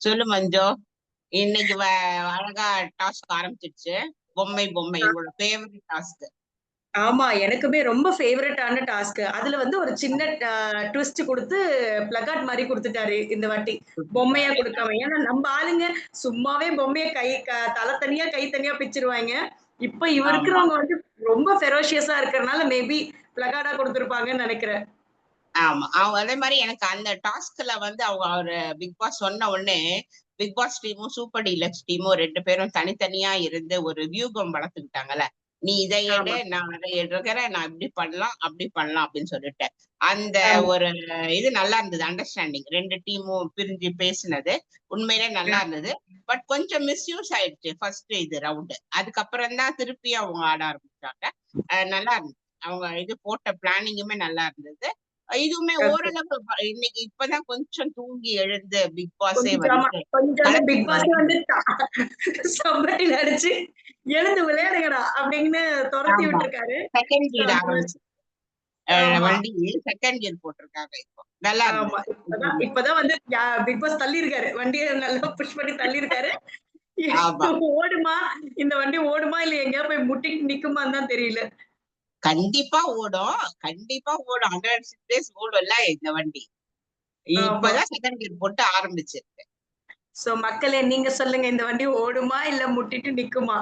சொல்லு மஞ்சு. இன்னைக்கு அழகா டாஸ்க் ஆரம்பிச்சிருச்சு. பொம்மை பொம்மை உங்களோட ஃபேவரட் டாஸ்க் ஆமா எனக்குமே ரொம்ப ஃபேவரட்டான டாஸ்க் அதுல வந்து ஒரு சின்ன ட்விஸ்ட் கொடுத்து பிளகார்ட் மாதிரி கொடுத்துட்டாரு இந்த வாட்டி. பொம்மையா கொடுக்காம. ஏன்னா நம்ம ஆளுங்க சும்மாவே பொம்மைய கை தலை தனியா கை தனியா பிச்சிருவாங்க. இப்ப இவ ஆமா. இருக்கிறவங்க வந்து ரொம்ப ஃபெரோஷியஸா இருக்கறனால மேபி பிளகார்டா கொடுத்திருப்பாங்கன்னு நினைக்கிறேன். ஆமா. அவங்க அதே மாதிரி எனக்கு அந்த டாஸ்க்ல வந்து அவங்க அவரு பிக் பாஸ் சொன்ன உடனே பிக் பாஸ் டீமும் சூப்பர் டீலக்ஸ் டீமும் ரெண்டு பேரும் தனித்தனியா இருந்து ஒரு வியூகம் வளர்த்துக்கிட்டாங்கல்ல. நீ இதை எடு நான் அதை எடுக்கிறேன் நான் இப்படி பண்ணலாம் அப்படி பண்ணலாம் அப்படின்னு சொல்லிட்டு. அந்த. ஒரு இது நல்லா இருந்தது அண்டர்ஸ்டாண்டிங் ரெண்டு டீமும் பிரிஞ்சு பேசினது உண்மையிலே நல்லா இருந்தது. பட் கொஞ்சம் மிஸ்யூஸ் ஆயிடுச்சு ஃபர்ஸ்ட் இது ரவுண்டு அதுக்கப்புறம் தான் திருப்பி அவங்க ஆட ஆரம்பிச்சாங்க. நல்லா இருந்துச்சு அவங்க இது போட்ட பிளானிங்குமே நல்லா இருந்தது. இதுவுமே. ஓரளவு இன்னைக்கு இப்பதான் கொஞ்சம் தூங்கி எழுந்து பிக் பாஸே கொஞ்சம் பிக் பாஸ் வந்து சம்பட்டில அடிச்சு எழுந்து விளையாடுங்கடா அப்படின்னு துரத்தி. விட்டுருக்காரு. Second gear. வண்டி செகண்ட் கியர் போட்டிருக்காங்க இப்போ. நல்லா இப்பதான் வந்து பிக் பாஸ் தள்ளி இருக்காரு வண்டியை நல்லா புஷ் பண்ணி தள்ளி இருக்காரு. ஓடுமா? இந்த வண்டி ஓடுமா? இல்ல எங்கேயா போய் முட்டிட்டு நிக்குமான்னு தான் தெரியல. கண்டிப்பா ஓடும். கண்டிப்பா ஓடும். ஹண்ட்ரட் டேஸ் ஓடும்ல இந்த வண்டி. இப்பதான் செகண்ட் கியர் போட்டு ஆரம்பிச்சிருக்கு. சோ மக்களே நீங்க சொல்லுங்க இந்த வண்டி ஓடுமா இல்ல முட்டிட்டு நிக்குமா?